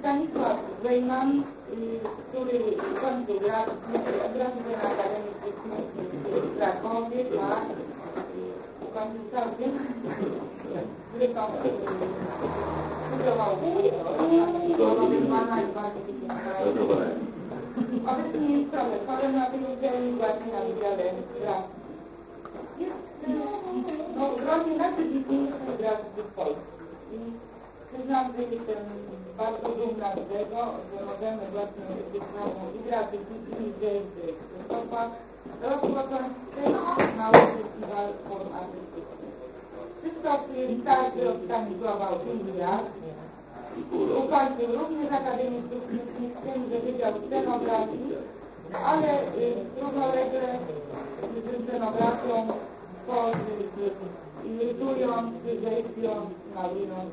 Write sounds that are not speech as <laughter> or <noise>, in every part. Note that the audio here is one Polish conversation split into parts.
Stanisław Wejman, y, który kończył grad, grafikę na Akademii Technicznej w Krakowie, y, ukończył całkiem, y, studiował Obecnie jest profesorem na tej uczelni właśnie na Wydziale Grafiki. Jest y, no, gronie najwybitniejszych grafików w Polsce. Przyznam, że jestem bardzo dumna z tego, że możemy właśnie dyplomą i grafiki i jazzy Krzysztofa rozpocząć trzeci festiwal form artystycznych. Krzysztof starszy od Stanisława o 5 lat. Ukończył również Akademię Sztuk Pięknych, z tym, że Wydział Scenografii, ale y, równolegle z scenografią tworzy, y, rysując, rzeźbiąc, malując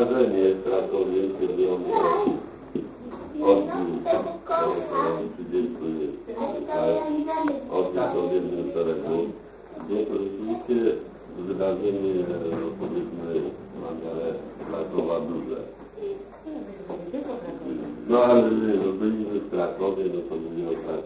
wydarzenie w Krakowie, kiedy on odbił około 30 lat, odbił to w jednym szeregu. Było to rzeczywiście wydarzenie, powiedzmy, na miarę Krakowa duże. No ale no, byliśmy w Krakowie, no to mówimy o Krakowie,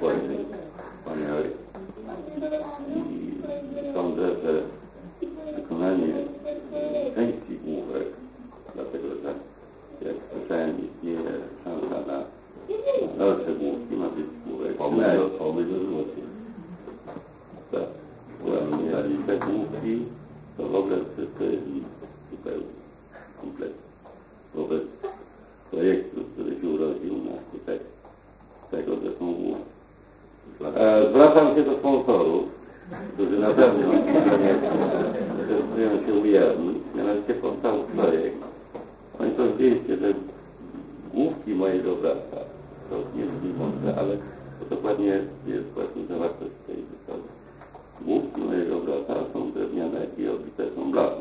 po tej wspaniałej. I sądzę, że wykonanie części główek, dlatego że jak słyszałem istnieje szansa na dalsze główki, ma być główek. Pomysł, złoty. Tak, ale te główki to w ogóle wszystko jest nic zupełnie, kompletnie. Wobec projektu, który się urodził na skutek tego, że są główki. E, zwracam się do sponsorów, którzy na pewno zdecydują się ujawnić. Mianowicie powstał projekt. Państwo wiecie, że główki mojego brata, to nie brzmi mądre, ale to dokładnie jest właśnie zawartość tej wysady. Główki mojego brata są drewniane i obite są blachą.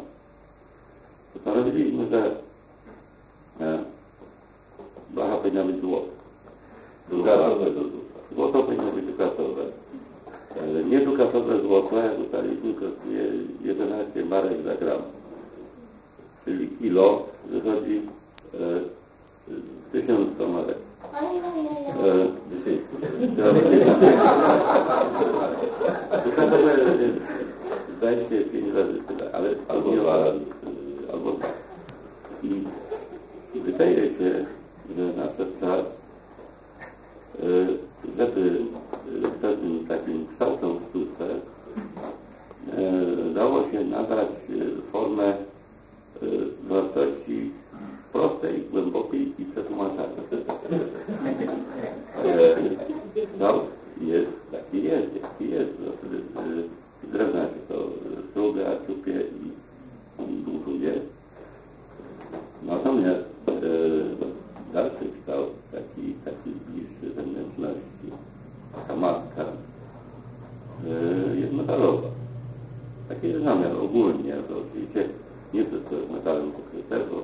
Postanowiliśmy, że e, blacha powinna być złota. Dukatowe do złota. Złoto powinno być dukatowe. E, Nie dukatowe złoto, jak ustaliliśmy, Taki zamiar ogólnie, to oczywiście nie to, co jest metalem pokrytego,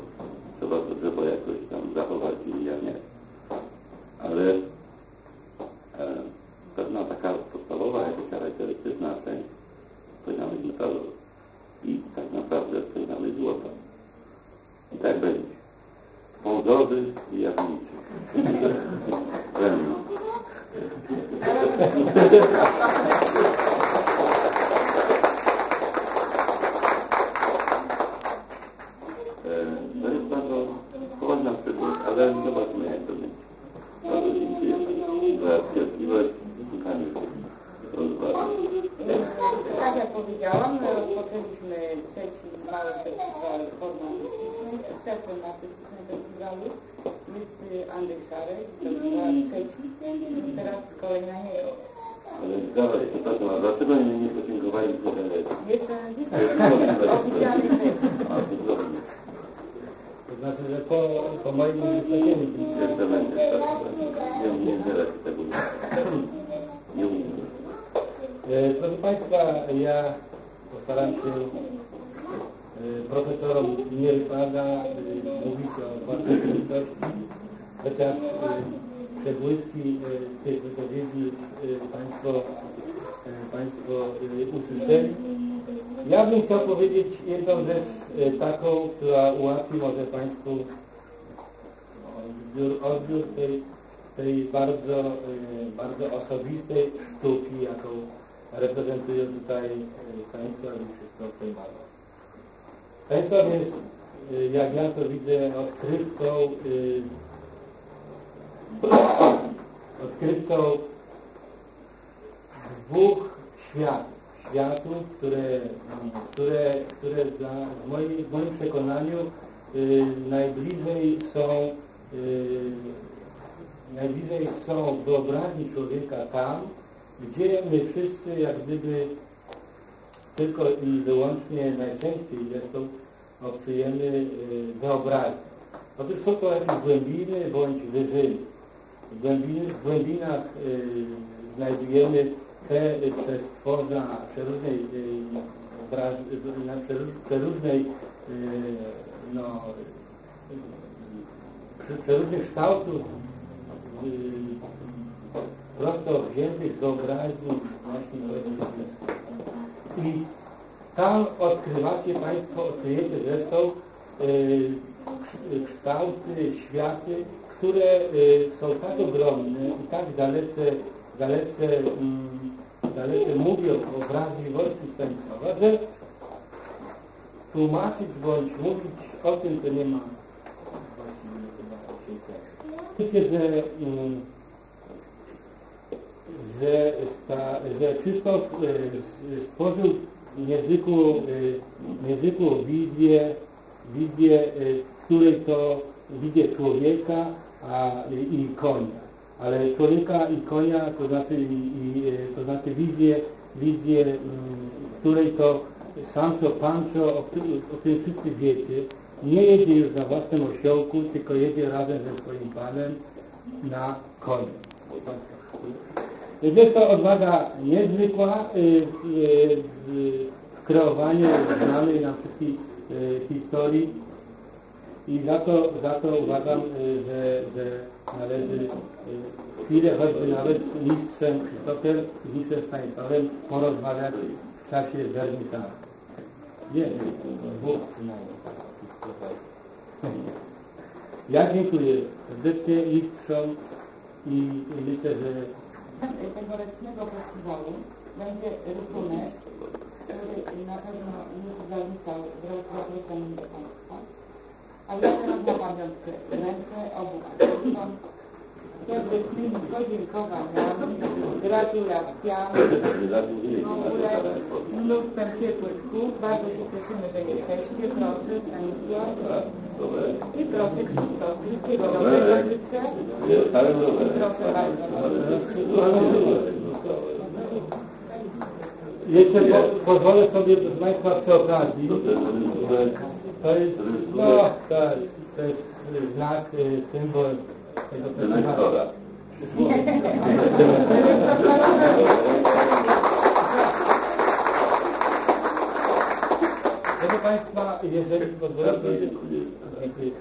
trzeba to drzewo jakoś tam zachować i ja nie. Ale e, pewna taka podstawowa, jakaś charakterystyczna część spojrzanych metalu i tak naprawdę spojrzanych złota. I tak będzie. Wązowy i jawniczy. <laughs> Thank. <laughs> Artystycznym festiwalu jest Andrzej Szarek, raz trzeci. Teraz kolej na niego. Ale dawaj, dlaczego nie, nie podziękowali za? Jeszcze oficjalny. <laughs> A, to znaczy, że po, po moim wystąpieniu Jeszcze będzie tak. Nie, nie tego. Umiem. E, Proszę Państwa, ja postaram się e, profesorom nie wypada e, mówić o własnej twórczości, chociaż e, przebłyski e, tych wypowiedzi e, Państwo, e, państwo e, usłyszeli. Ja bym chciał powiedzieć jedną rzecz taką, która ułatwi może Państwu odbiór, odbiór tej, tej bardzo, bardzo osobistej sztuki, jaką reprezentuje tutaj Stanisław i Krzysztof Pejmano. Stanisław jest, jak ja to widzę, odkrywcą, odkrywcą dwóch światów. Światów, które, które, które dla, w, moim, w moim przekonaniu y, najbliżej są y, najbliżej są wyobraźni człowieka tam, gdzie my wszyscy jak gdyby tylko i wyłącznie najczęściej zresztą obcujemy y, wyobraźnię. Otóż są to jakieś głębiny bądź wyżyny. W, głębinach y, znajdujemy te y, przestworza przeróżnej, y, wraż, y, na przeróż- przeróżnej y, no, przeróżnych kształtów y, prosto wziętych z wyobraźni właśnie. I tam odkrywacie Państwo, odkryjecie zresztą kształty, światy, które y, są tak ogromne i tak dalece, dalece, mm, dalece mówią o wrażliwości Stanisława, że tłumaczyć bądź mówić o tym, to nie ma. Myślę, że, mm, że, sta, że Krzysztof s- stworzył niezwykłą, e, niezwykłą wizję, wizję, e, w której to wizję człowieka a, i konia. Ale człowieka i konia, to znaczy, i, i, e, to znaczy wizję, wizję, mm, w której to Sancho Pancho, o o wszyscy wiecie, nie jedzie już na własnym osiołku, tylko jedzie razem ze swoim panem na koniu. Jest to odwaga niezwykła y, w- w kreowaniu znanej nam wszystkich historii i za to, za to uważam, y, że, że należy y, chwilę choćby nawet z mistrzem Krzysztofem i mistrzem Stanisławem porozmawiać w czasie wernisażu. Nie, dwóch przynajmniej. Ja dziękuję serdecznie mistrzom i myślę, że tegorocznego festiwalu będzie rysunek, który na pewno z Państwa. A ja teraz na pamiątkę ręce obu artystom. Jakby z tymi podziękowaniami, gratulacjami, w ogóle mnóstwem ciepłych słów. Bardzo się cieszymy, że jesteście. Proszę Stanisław i proszę Krzysztof. Wszystkiego dobrego życzę. Proszę bardzo. jeszcze po, pozwolę sobie proszę Państwa przy okazji, to jest, no tak, to jest znak, y, symbol tego festiwalu. Dyrektora. Proszę Państwa, jeżeli pozwolę Bardzo sobie... dziękuję. Dziękuję.